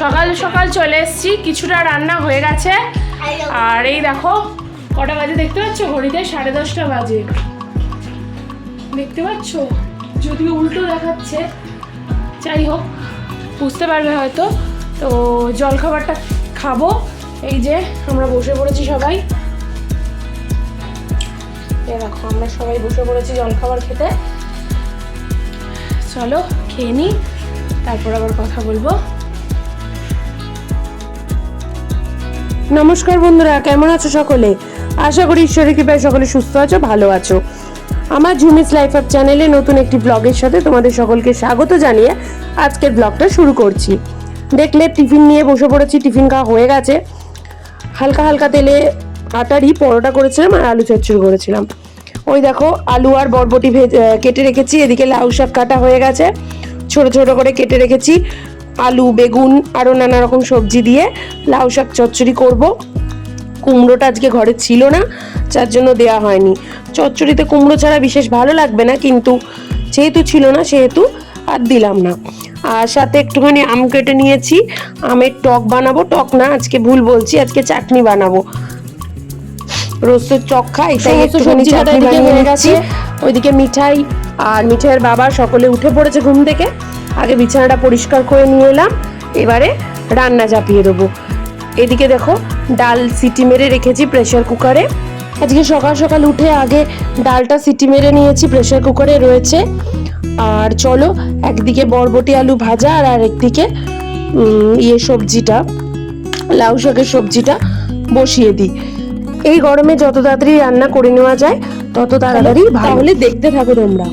সকাল সকাল চলে এসছি, কিছুটা রান্না হয়ে গেছে। আর এই দেখো, কটা বাজে দেখতে পাচ্ছ? ঘড়িতে সাড়ে দশটা বাজে। দেখতে পাচ্ছ? যদিও উল্টো দেখাচ্ছে। যাই হোক, বুঝতে পারবে হয়তো। তো জলখাবারটা খাব। এই যে, আমরা বসে পড়েছি সবাই। এ দেখো, আমরা সবাই বসে পড়েছি জলখাবার খেতে। চলো, খেয়ে নিই তারপর আবার কথা বলব। নমস্কার বন্ধুরা, কেমন আছো সকলে? আশা করি ঈশ্বরের কৃপায় সকলে সুস্থ আছো, ভালো আছো। আমার ঝুমিস লাইফ আপ চ্যানেলে নতুন একটি ব্লগের সাথে তোমাদের সকলকে স্বাগত জানিয়ে আজকের ব্লগটা শুরু করছি। দেখলে টিফিন নিয়ে বসে পড়েছি, টিফিন খাওয়া হয়ে গেছে। হালকা হালকা তেলে আটারই পরোটা করেছিলাম আর আলু চচ্চড়ি করেছিলাম। ওই দেখো, আলু আর বরবটি ভেজ কেটে রেখেছি, এদিকে লাউ শাক কাটা হয়ে গেছে। ছোট ছোট করে কেটে রেখেছি। আলু বেগুন আরও নানা রকম সবজি দিয়ে লাউ শাক চচ্চড়ি করব। কুমড়োটা আজকে ঘরে ছিল না যার জন্য দেয়া হয়নি। চচ্চড়িতে কুমড়ো ছাড়া বিশেষ ভালো লাগবে না কিন্তু যেহেতু ছিল না সেহেতু আর দিলাম না। আর সাথে একটুখানি আম কেটে নিয়েছি আমের টক বানাবো। টক না আজকে ভুল বলছি আজকে চাটনি বানাবো। রোজ তো চক খাই তাই একটুখানি চাটনি বানিয়ে গেছে। ওইদিকে মিঠাই আর মিঠাইয়ের বাবা সকলে উঠে পড়েছে ঘুম থেকে। আগে বিছানাটা পরিষ্কার করে নিয়ে এলাম, এবারে রান্না চাপিয়ে দেবো। এদিকে দেখো, ডাল সিটি মেরে রেখেছি প্রেশার কুকারে। আজকে সকাল সকাল উঠে আগে ডালটা সিটি মেরে নিয়েছি প্রেশার কুকারে রয়েছে। আর চলো, একদিকে বরবটি আলু ভাজা আর আরেকদিকে ইয়ে সবজিটা, লাউ শাকের সবজিটা বসিয়ে দিই। এই গরমে যত তাড়াতাড়ি রান্না করে নেওয়া যায়, তত তাড়াতাড়ি তাহলে দেখতে থাকো তোমরা।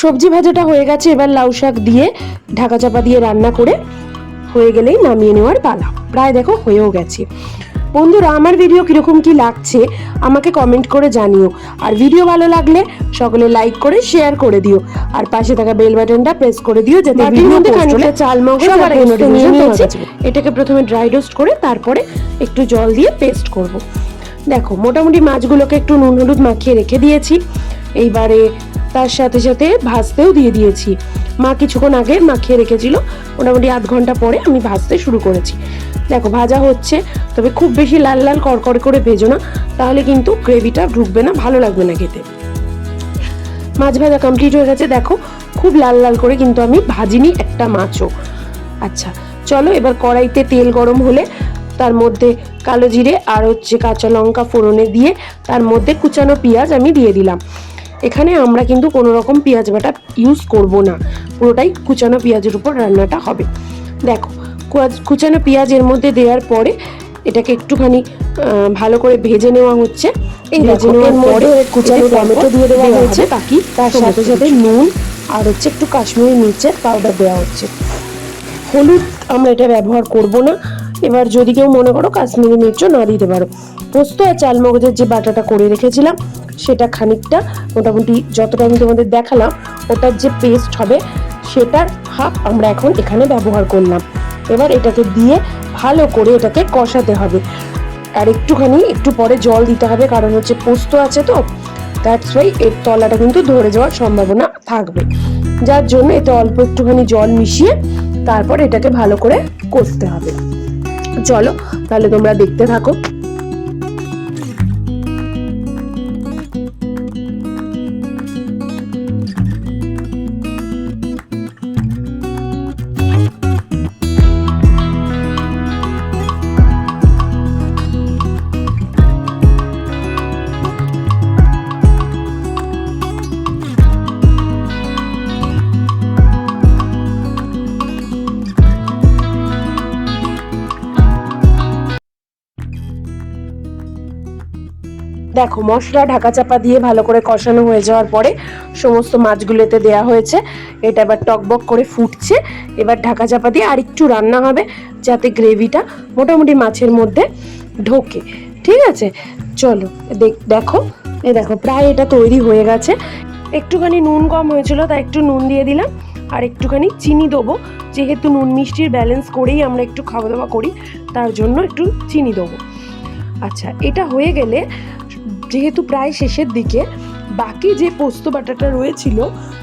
সবজি ভাজাটা হয়ে গেছে এবার লাউ শাক দিয়ে ঢাকা চাপা দিয়ে রান্না করে হয়ে গেলেই নামিয়ে নেওয়ার পালা। প্রায় দেখো হয়েও গেছে। বন্ধুরা আমার ভিডিও কীরকম কি লাগছে আমাকে কমেন্ট করে জানিও। আর ভিডিও ভালো লাগলে সকলে লাইক করে শেয়ার করে দিও। আর পাশে থাকা বেল বাটনটা প্রেস করে দিও যাতে মধ্যে খানিকটা চাল মগজ। এটাকে প্রথমে ড্রাই রোস্ট করে তারপরে একটু জল দিয়ে পেস্ট করব। দেখো মোটামুটি মাছগুলোকে একটু নুন হলুদ মাখিয়ে রেখে দিয়েছি। এইবারে তার সাথে সাথে ভাজতেও দিয়ে দিয়েছি। মা কিছুক্ষণ আগে মাখিয়ে রেখেছিল। মোটামুটি আধ ঘণ্টা পরে আমি ভাজতে শুরু করেছি। দেখো, ভাজা হচ্ছে, তবে খুব বেশি লাল লাল কড়কড়ে করে ভেজো না, তাহলে কিন্তু গ্রেভিটা ঢুকবে না, ভালো লাগবে না খেতে। মাছ ভাজা কমপ্লিট হয়ে গেছে। দেখো, খুব লাল লাল করে কিন্তু আমি ভাজিনি একটা মাছও। আচ্ছা চলো এবার কড়াইতে তেল গরম হলে, তার মধ্যে কালো জিরে আর হচ্ছে কাঁচা লঙ্কা ফোড়নে দিয়ে, তার মধ্যে কুচানো পেঁয়াজ আমি দিয়ে দিলাম। এখানে আমরা কিন্তু কোনো রকম পেঁয়াজ বাটা ইউজ করব না। পুরোটাই কুচানো পেঁয়াজের উপর রান্নাটা হবে। দেখো কুচানো পেঁয়াজ এর মধ্যে দেওয়ার পরে এটাকে একটুখানি ভালো করে ভেজে নেওয়া হচ্ছে। এই ভেজে নেওয়ার পরে কুচানো টমেটো দিয়ে দেওয়া হয়েছে। বাকি তার সাথে সাথে নুন আর হচ্ছে একটু কাশ্মীরি মির্চের পাউডার দেওয়া হচ্ছে। হলুদ আমরা এটা ব্যবহার করব না। এবার যদি কেউ মনে করো কাশ্মীরি মির্চও না দিতে পারো। পোস্ত আর চাল মগজের যে বাটাটা করে রেখেছিলাম, সেটা খানিকটা মোটামুটি যতটা আমি তোমাদের দেখালাম, ওটার যে পেস্ট হবে, সেটার হাফ আমরা এখন এখানে ব্যবহার করলাম। এবার এটাকে দিয়ে ভালো করে এটাকে কষাতে হবে। আর একটুখানি, একটু পরে জল দিতে হবে, কারণ হচ্ছে পোস্ত আছে তো দ্যাটস ওয়াই এর তলাটা কিন্তু ধরে যাওয়ার সম্ভাবনা থাকবে। যার জন্য এতে অল্প একটুখানি জল মিশিয়ে তারপর এটাকে ভালো করে কষতে হবে। চলো তাহলে তোমরা দেখতে থাকো। দেখো, মশলা ঢাকা চাপা দিয়ে ভালো করে কষানো হয়ে যাওয়ার পরে সমস্ত মাছগুলোতে দেয়া হয়েছে। এটা এবার টকবক করে ফুটছে। এবার ঢাকা চাপা দিয়ে আর একটু রান্না হবে যাতে গ্রেভিটা মোটামুটি মাছের মধ্যে ঢোকে। ঠিক আছে? চলো দেখ- এ দেখো, প্রায় এটা তৈরি হয়ে গেছে। একটুখানি নুন কম হয়েছিল, তাই একটু নুন দিয়ে দিলাম। আর একটুখানি চিনি দেবো। যেহেতু নুন মিষ্টির ব্যালেন্স করেই আমরা একটু খাওয়া দাওয়া করি, তার জন্য একটু চিনি দেবো। আচ্ছা এটা হয়ে গেলে যেহেতু প্রায় শেষের দিকে, বাকি যে পোস্ত বাটাটা রয়েছিল,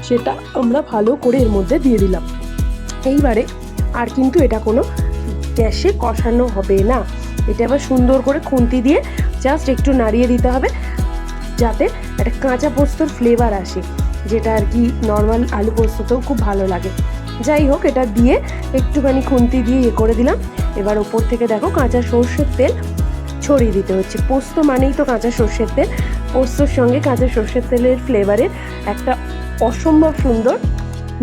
সেটা আমরা ভালো করে এর মধ্যে দিয়ে দিলাম। এইবারে আর কিন্তু এটা কোনো গ্যাসে কষানো হবে না। এটা আবার সুন্দর করে খুন্তি দিয়ে জাস্ট একটু নাড়িয়ে দিতে হবে, যাতে একটা কাঁচা পোস্তর ফ্লেভার আসে, যেটা আর কি নর্মাল আলু পোস্ততেও খুব ভালো লাগে। যাই হোক, এটা দিয়ে একটুখানি খুন্তি দিয়ে ইয়ে করে দিলাম। এবার ওপর থেকে দেখো কাঁচা সর্ষের তেল ছড়িয়ে দিতে হচ্ছে। পোস্ত মানেই তো কাঁচা সর্ষের তেল। পোস্তর সঙ্গে কাঁচা সর্ষের তেলের ফ্লেভারের একটা অসম্ভব সুন্দর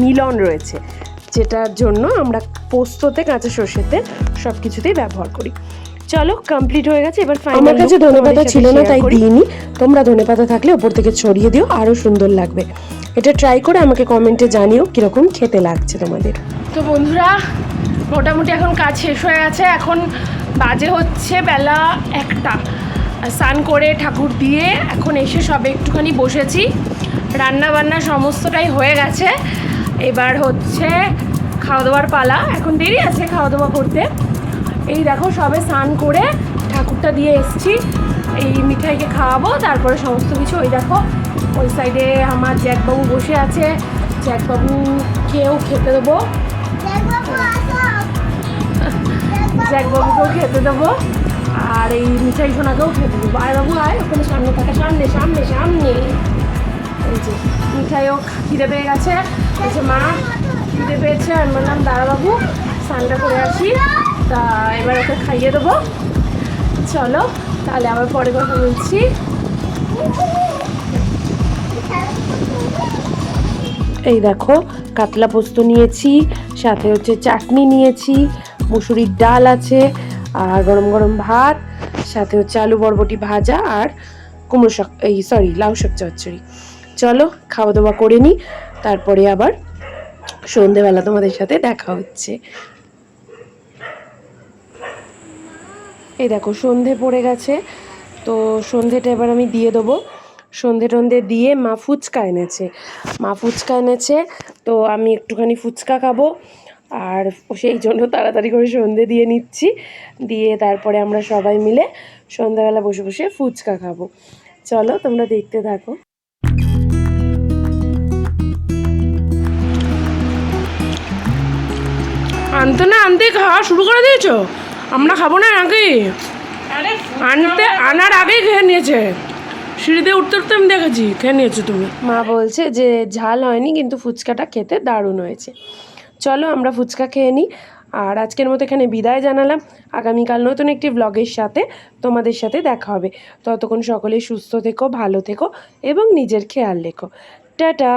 মিলন রয়েছে যেটার জন্য আমরা পোস্ততে কাঁচা সর্ষের তেল সব কিছুতেই ব্যবহার করি। চলো কমপ্লিট হয়ে গেছে এবার আমার কাছে ধনেপাতা ছিল না তাই দিইনি। তোমরা ধনেপাতা থাকলে ওপর থেকে ছড়িয়ে দিও আরও সুন্দর লাগবে। এটা ট্রাই করে আমাকে কমেন্টে জানিও কীরকম খেতে লাগছে তোমাদের। তো বন্ধুরা মোটামুটি এখন কাজ শেষ হয়ে গেছে। এখন বাজে হচ্ছে বেলা একটা। স্নান করে ঠাকুর দিয়ে এখন এসে সবে একটুখানি বসেছি। রান্না বান্না সমস্তটাই হয়ে গেছে। এবার হচ্ছে খাওয়া দাওয়ার পালা। এখন দেরি আছে খাওয়া দাওয়া করতে। এই দেখো সবে স্নান করে ঠাকুরটা দিয়ে এসছি। এই মিঠাইকে খাওয়াবো, তারপরে সমস্ত কিছু। ওই দেখো, ওই সাইডে আমার জ্যাকবাবু বসে আছে। জ্যাকবাবুকেও খেতে দেবো। জ্যাকবাবুকেও খেতে দেবো, আর এই মিঠাই সোনাকেও খেতে দেবো। আয় বাবু, আয়, ওখানে সামনে থাকে, সামনে সামনে সামনে। এই যে, মিঠাইও খিদে পেয়ে গেছে। যে মা, খিদে পেয়েছে, আমি বললাম, দাঁড়া বাবু, স্নানটা করে আসি। তা এবার ওকে খাইয়ে দেবো। চলো, তাহলে আবার পরে কথা বলছি। এই দেখো, কাতলা পোস্ত নিয়েছি, সাথে হচ্ছে চাটনি নিয়েছি মুসুরির ডাল আছে আর গরম গরম ভাত, সাথে হচ্ছে আলু বরবটি ভাজা আর কুমড়ো শাক, এই সরি লাউ শাক চচ্চড়ি। চলো খাওয়া দাওয়া করে নিই তারপরে আবার সন্ধেবেলা তোমাদের সাথে দেখা হচ্ছে। এই দেখো, সন্ধে পড়ে গেছে, তো সন্ধেটা এবার আমি দিয়ে দেবো। সন্ধে টন্ধে দিয়ে মা ফুচকা এনেছে। মা ফুচকা এনেছে, তো আমি একটুখানি ফুচকা খাব। আর সেই জন্য তাড়াতাড়ি করে সন্ধে দিয়ে নিচ্ছি। দিয়ে তারপরে আমরা সবাই মিলে সন্ধ্যাবেলা বসে বসে ফুচকা খাব। চলো তোমরা দেখতে থাকো। আনতে না আনতে খাওয়া শুরু করে দিয়েছ? আমরা খাব না আগে আনতে আনার আগেই খেয়ে নিয়েছে। সিঁড়িতে উঠতে উঠতে আমি দেখেছি খেয়ে নিয়েছো তুমি। মা বলছে যে ঝাল হয়নি কিন্তু ফুচকাটা খেতে দারুণ হয়েছে। চলো আমরা ফুচকা খেয়ে নিই। আর আজকের মতো এখানে বিদায় জানালাম। আগামীকাল নতুন একটি ব্লগের সাথে তোমাদের সাথে দেখা হবে। ততক্ষণ সকলে সুস্থ থেকো, ভালো থেকো এবং নিজের খেয়াল রেখো। টাটা!